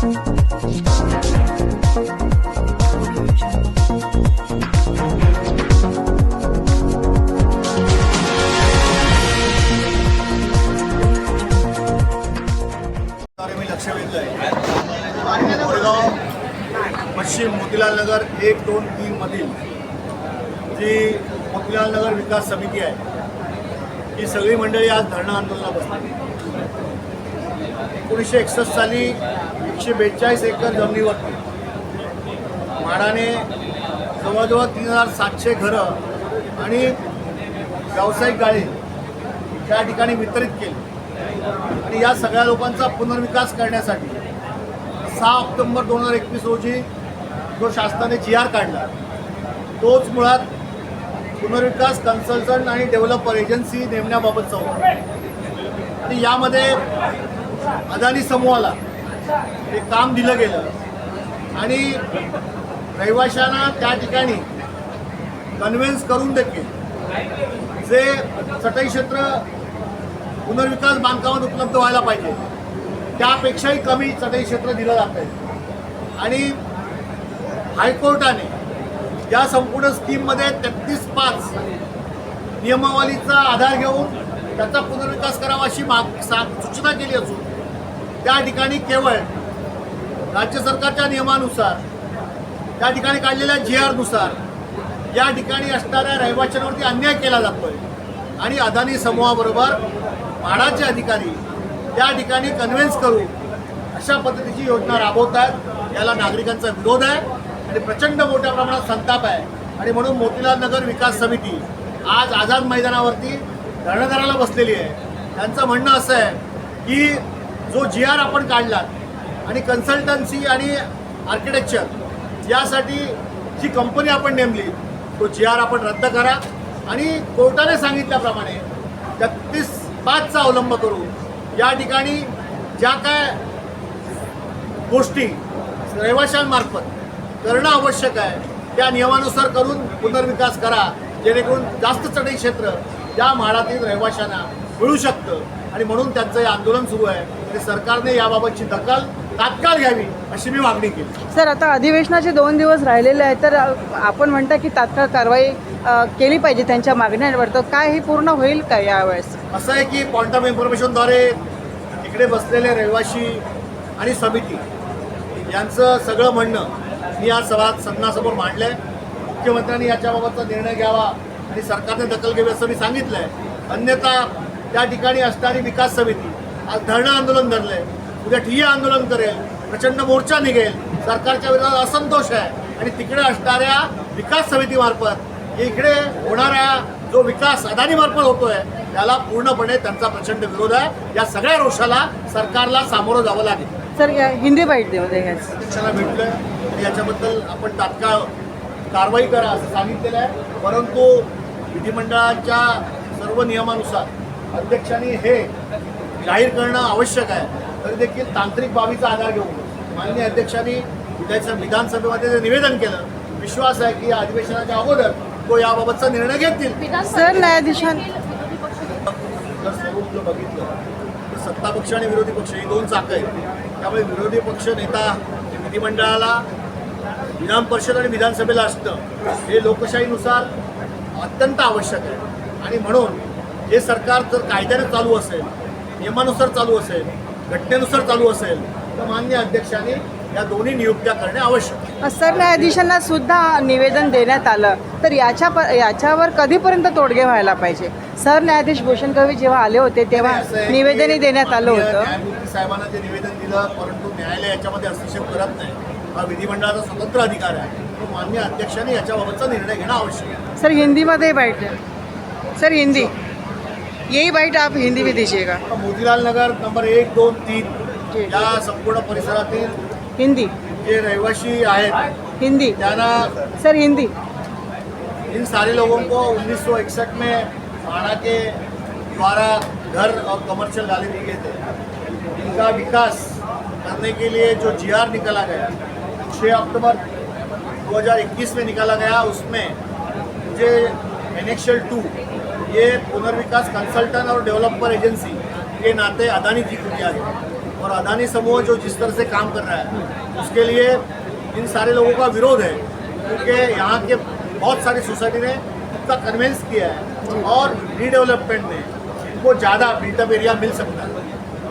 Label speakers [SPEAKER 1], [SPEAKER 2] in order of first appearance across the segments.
[SPEAKER 1] पश्चिम मोतीलाल नगर एक दोन तीन मधील जी मोतीलाल नगर विकास समिती आहे ही सगळी मंडळी आज धरणं आंदोलनात बसली एकोणीसशे एकसष्ट साली एकशे बेचाळीस एकर जमिनीवरती म्हाडाने जवळजवळ तीन हजार सातशे घरं आणि व्यावसायिक गाळे त्या ठिकाणी वितरित केली. आणि या सगळ्या लोकांचा पुनर्विकास करण्यासाठी सहा ऑक्टोंबर दोन हजार एकवीस रोजी जो शासनाने जी आर काढला तोच मुळात पुनर्विकास कन्सल्टंट आणि डेव्हलपर एजन्सी नेमण्याबाबतचा होता. आणि यामध्ये अदानी समूहाला हे काम दिलं गेलं. आणि रहिवाशांना त्या ठिकाणी कन्व्हिन्स करून देखील जे चटई क्षेत्र पुनर्विकास बांधकामात उपलब्ध व्हायला पाहिजे त्यापेक्षाही कमी चटई क्षेत्र दिलं जात आहे. आणि हायकोर्टाने या संपूर्ण स्कीममध्ये तेहतीस पाच नियमावलीचा आधार घेऊन त्याचा पुनर्विकास करावा अशी माग सा सूचना केली असून त्या ठिकाणी केवळ राज्य सरकारच्या नियमानुसार त्या ठिकाणी काढलेल्या जी आरनुसार या ठिकाणी असणाऱ्या रहिवाशांवरती अन्याय केला जातोय. आणि अदानी समूहाबरोबर म्हाडाचे अधिकारी त्या ठिकाणी कन्व्हिन्स करू अशा पद्धतीची योजना राबवत आहेत याला नागरिकांचा विरोध आहे आणि प्रचंड मोठ्या प्रमाणात संताप आहे. आणि म्हणून मोतीलाल नगर विकास समिती आज आझाद मैदानावरती धरणदाराला बसलेली आहे. त्यांचं म्हणणं असं आहे की जो जी आर आपण काढला आणि कन्सल्टन्सी आणि आर्किटेक्चर यासाठी जी कंपनी आपण नेमली तो जी आर आपण रद्द करा. आणि कोर्टाने सांगितल्याप्रमाणे एकतीस पाचचा अवलंब करून या ठिकाणी ज्या काय गोष्टी रहिवाशांमार्फत करणं आवश्यक आहे त्या नियमानुसार करून पुनर्विकास करा जेणेकरून जास्त चढई क्षेत्र या म्हाडातील रहिवाशांना मिळू शकतं. आणि म्हणून त्यांचं हे आंदोलन सुरू आहे. आणि सरकारने याबाबतची दखल तात्काळ घ्यावी अशी मी मागणी केली.
[SPEAKER 2] सर आता अधिवेशनाचे दोन दिवस राहिलेले आहेत तर आपण म्हणता की तात्काळ कारवाई केली पाहिजे त्यांच्या मागण्यांवर. तर काय हे पूर्ण होईल का यावेळेस?
[SPEAKER 1] असं आहे की पॉईंट ऑफ इन्फॉर्मेशनद्वारे इकडे बसलेले रहिवाशी आणि समिती यांचं सगळं म्हणणं मी आज सभा सदनासमोर मांडलं आहे मुख्यमंत्र्यांनी याच्याबाबतचा निर्णय घ्यावा आणि सरकारने दखल घ्यावी असं मी सांगितलं आहे अन्यथा त्या ठिकाणी असणारी विकास समिती आज धरणं आंदोलन धरलं आहे उद्या ठिय्या आंदोलन करेल. प्रचंड मोर्चा निघेल. सरकारच्या विरोधात असंतोष आहे. आणि तिकडे असणाऱ्या विकास समितीमार्फत इकडे होणारा जो विकास अदानीमार्फत होतोय त्याला पूर्णपणे त्यांचा प्रचंड विरोध आहे. या सगळ्या रोषाला सरकारला सामोरं जावं लागेल.
[SPEAKER 2] सर या हिंदी बाईट घ्यायचं
[SPEAKER 1] अध्यक्षाला भेटलोय. आणि याच्याबद्दल आपण तात्काळ कारवाई करा असं सांगितलेलं आहे. परंतु विधिमंडळाच्या सर्व नियमानुसार अध्यक्षांनी हे जाहीर करणं आवश्यक आहे. तरी देखील तांत्रिक बाबीचा आधार घेऊन माननीय अध्यक्षांनी विधानसभा विधानसभेमध्ये जे निवेदन केलं विश्वास आहे की या अधिवेशनाच्या अगोदर तो याबाबतचा निर्णय घेतील.
[SPEAKER 2] सर न्यायाधीशां
[SPEAKER 1] जर स्वरूप जर बघितलं तर सत्ता पक्ष आणि विरोधी पक्ष ही दोन चाकं आहेत. त्यामुळे विरोधी पक्ष नेता विधिमंडळाला विधान परिषद आणि विधानसभेला असतं. हे लोकशाहीनुसार अत्यंत आवश्यक आहे. आणि म्हणून हे सरकार जर कायद्याने चालू असेल नियमानुसार चालू असेल घटनेनुसार चालू असेल तर मान्य अध्यक्षांनी या दोन्ही नियुक्त्या करणे आवश्यक आहे.
[SPEAKER 2] सर न्यायाधीशांना सुद्धा निवेदन देण्यात आलं. तर याच्या प याच्यावर कधीपर्यंत तोडगे व्हायला पाहिजे? सर न्यायाधीश भूषण कवी जेव्हा आले होते तेव्हा निवेदनही देण्यात आलं होतं.
[SPEAKER 1] न्यायमूर्ती साहेबांना ते निवेदन दिलं परंतु न्यायालय याच्यामध्ये हस्तक्षेप करत नाही. हा विधिमंडळाचा स्वतंत्र अधिकार आहे. तो मान्य अध्यक्षांनी याच्याबाबतचा निर्णय घेणं आवश्यक आहे.
[SPEAKER 2] सर हिंदी मध्ये बाईट द्या सर हिंदी. यही बाईट आप हिंदी में दीजिएगा।
[SPEAKER 1] मोतीलाल नगर नंबर एक दोन तीन. या संपूर्ण परिसरातील
[SPEAKER 2] हिंदी।
[SPEAKER 1] जे रहिवासी आहेत
[SPEAKER 2] हिंदी।
[SPEAKER 1] त्यांना
[SPEAKER 2] सर हिंदी।
[SPEAKER 1] इन सारे लोगों को 1961 में माणा के द्वारा घर और कमर्शियल गाली दी गए थे। इनका विकास करने के लिए जो जीआर निकाला गया 6 अक्टूबर 2021 में निकाला गया उसमें मुझे एनेक्शल टू, ये पुनर्विकास कंसल्टेंट और डेवलपर एजेंसी के नाते अदानी जी को दिया गया और अदानी समूह जो जिस तरह से काम कर रहा है, उसके लिए इन सारे लोगों का विरोध है, क्योंकि यहाँ के बहुत सारी सोसाइटी ने उसका कन्वेंस किया है और रीडेवलपमेंट में इनको ज़्यादा बिल्टअप एरिया मिल सकता है।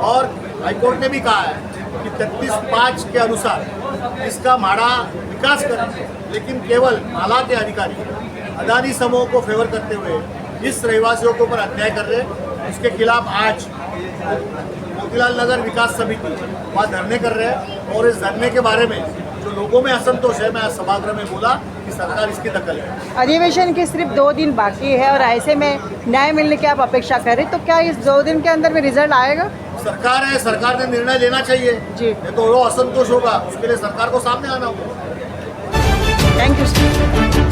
[SPEAKER 1] और हाईकोर्ट ने भी कहा है कि तैतीस पाँच के अनुसार इसका माड़ा विकास करें, लेकिन केवल माला के अधिकारी अदानी समूह को फेवर करते हुए इस रहवासियों के ऊपर अन्याय कर रहे हैं। उसके खिलाफ आज मोतीलाल नगर विकास समिति वहाँ धरने कर रहे हैं और इस धरने के बारे में जो लोगों में असंतोष है मैं आज सभागृह में बोला कि सरकार इसकी दखल है
[SPEAKER 2] अधिवेशन के सिर्फ़ दो दिन बाकी है और ऐसे में न्याय मिलने की आप अपेक्षा करें तो क्या इस दो दिन के अंदर में रिज़ल्ट आएगा?
[SPEAKER 1] सरकार है सरकार ने निर्णय लेना चाहिए।
[SPEAKER 2] जी।
[SPEAKER 1] तो वो असंतोष होगा उसके लिए सरकार को सामने आना होगा।
[SPEAKER 2] Thank you